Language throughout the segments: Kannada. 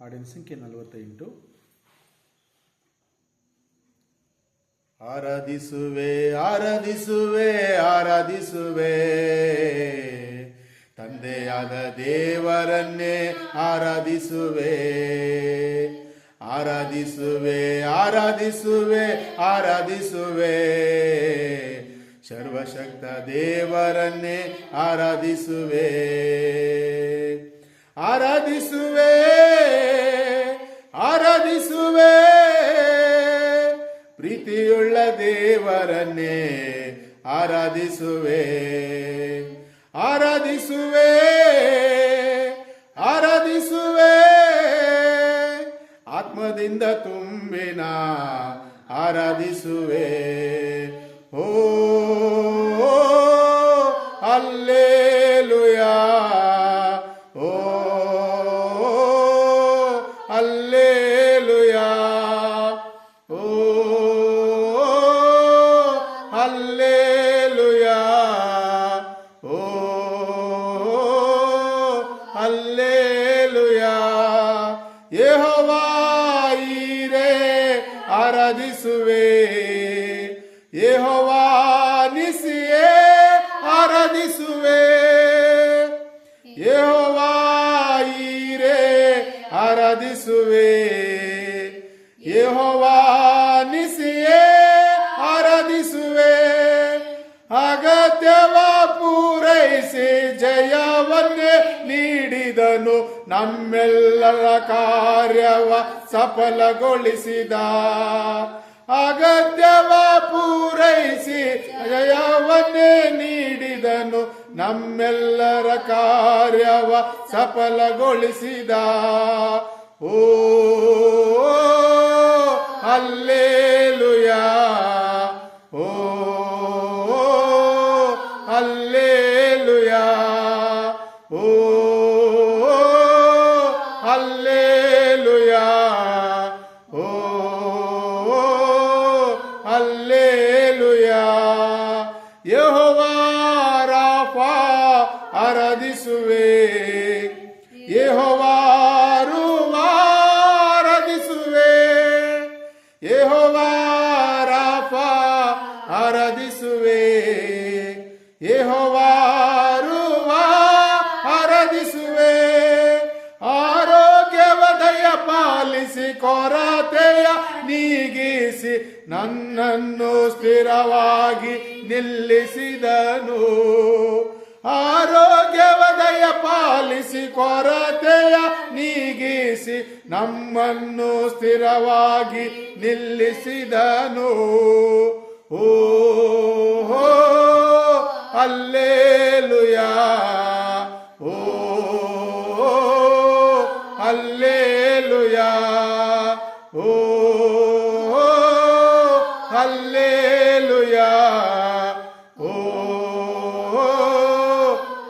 ಹಾಡಿನ ಸಂಖ್ಯೆ ನಲವತ್ತೆಂಟು ಆರಾಧಿಸುವೆ ಆರಾಧಿಸುವೆ ಆರಾಧಿಸುವೆ. ತಂದೆಯಾದ ದೇವರನ್ನೇ ಆರಾಧಿಸುವೆ. ಆರಾಧಿಸುವೆ ಆರಾಧಿಸುವೆ ಆರಾಧಿಸುವೆ. ಸರ್ವಶಕ್ತ ದೇವರನ್ನೇ ಆರಾಧಿಸುವೆ. ಆರಾಧಿಸುವೆ. ಪ್ರೀತಿಯುಳ್ಳ ದೇವರನ್ನೇ ಆರಾಧಿಸುವೆ. ಆರಾಧಿಸುವೆ. ಆರಾಧಿಸುವೆ. ಆತ್ಮದಿಂದ ತುಂಬಿನ ಆರಾಧಿಸುವೆ. ಯೆಹೋವಾಯಿರೇ ಆರಾಧಿಸುವೆ. ಯೆಹೋವಾನಿಸಿಯೇ ಆರಾಧಿಸುವೆ. ಯೆಹೋವಾಯಿರೇ ಆರಾಧಿಸುವೆ. ಯೆಹೋವಾ ನಮ್ಮೆಲ್ಲರ ಕಾರ್ಯವ ಸಫಲಗೊಳಿಸಿದ. ಅಗತ್ಯವ ಪೂರೈಸಿ ಜಯವನ್ನೇ ನೀಡಿದನು. ನಮ್ಮೆಲ್ಲರ ಕಾರ್ಯವ ಸಫಲಗೊಳಿಸಿದ. ಓ ಅಲ್ಲೇಲುಯಾ ಯೆಹೋವಾ ರುವಾ ಆರಾಧಿಸುವೆ. ಆರೋಗ್ಯವ ದಯ ಪಾಲಿಸಿ, ಕೊರತೆಯ ನೀಗಿಸಿ, ನನ್ನನ್ನು ಸ್ಥಿರವಾಗಿ ನಿಲ್ಲಿಸಿದನು. ಆರೋಗ್ಯವ ದಯ ಪಾಲಿಸಿ, ಕೊರತೆಯ ನೀಗಿಸಿ, ನಮ್ಮನ್ನು ಸ್ಥಿರವಾಗಿ ನಿಲ್ಲಿಸಿದನು. ಓ ಅಲ್ಲೇಲುಯಾ ಓ ಅಲ್ಲೇಲುಯಾ ಓ ಅಲ್ಲೇಲುಯಾ ಓ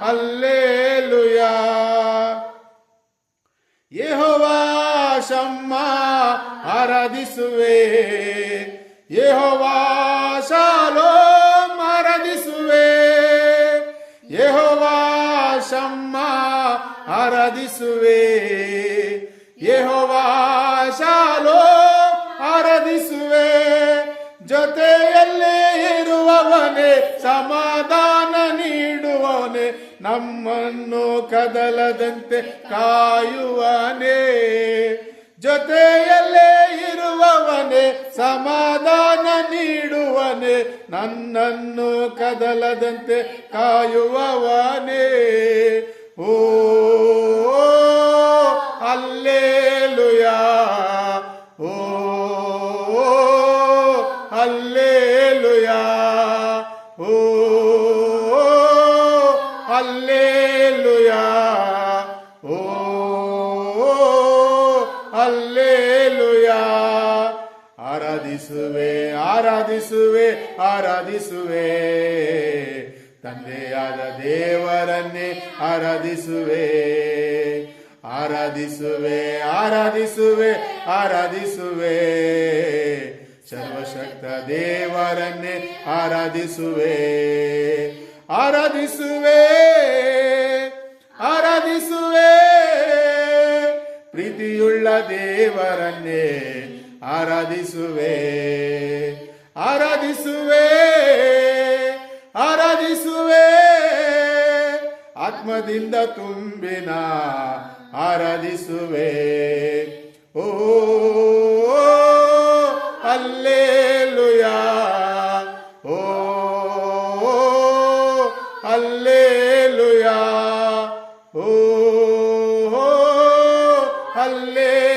ಅಲ್ಲೇಲುಯಾ ಯೆಹೋವಾ ಶಮ್ಮ ಆರಾಧಿಸುವೆ ಯೆಹೋವಾ ಶಾಲೋಮ್ ಶಮ್ಮ ಆರಾಧಿಸುವೆ ಯೆಹೋವಾ ಶಾಲೋ ಆರಾಧಿಸುವೆ ಜೊತೆಯಲ್ಲೇ ಇರುವವನೇ ಸಮಾಧಾನ ನೀಡುವವನೇ. ನಮ್ಮನ್ನು ಕದಲದಂತೆ ಕಾಯುವನೇ. ಜೊತೆಯಲ್ಲೇ ಇರುವವನೇ ಸಮಾಧಾನ ನೀಡುವನೇ ನನ್ನನ್ನು ಕದಲದಂತೆ ಕಾಯುವವನೇ. ಓ ಅಲ್ಲೇಲುಯಾ ಓ ಅಲ್ಲೇಲುಯಾ ಓ ಅಲ್ಲೇಲುಯಾ ಓ ಅಲ್ಲೇಲುಯಾ ಆರಾಧಿಸುವೆ ಆರಾಧಿಸುವೆ ಆರಾಧಿಸುವೆ. ತಂದೆಯಾದ ದೇವರನ್ನೇ ಆರಾಧಿಸುವೆ. ಆರಾಧಿಸುವೆ ಆರಾಧಿಸುವೆ ಆರಾಧಿಸುವೆ. ಸರ್ವಶಕ್ತ ದೇವರನ್ನೇ ಆರಾಧಿಸುವೆ. ಆರಾಧಿಸುವೆ ಆರಾಧಿಸುವೆ. ಪ್ರೀತಿಯುಳ್ಳ ದೇವರನ್ನೇ ಆರಾಧಿಸುವೆ. ಆರಾಧಿಸುವೆ. ಆರಾಧಿಸುವೆ. ಆತ್ಮದಿಂದ ತುಂಬಿನ ಆರಾಧಿಸುವೆ. ಓ ಅಲ್ಲೇಲುಯಾ. ಅಲ್ಲೇಲುಯಾ ಓ ಅಲ್ಲೇ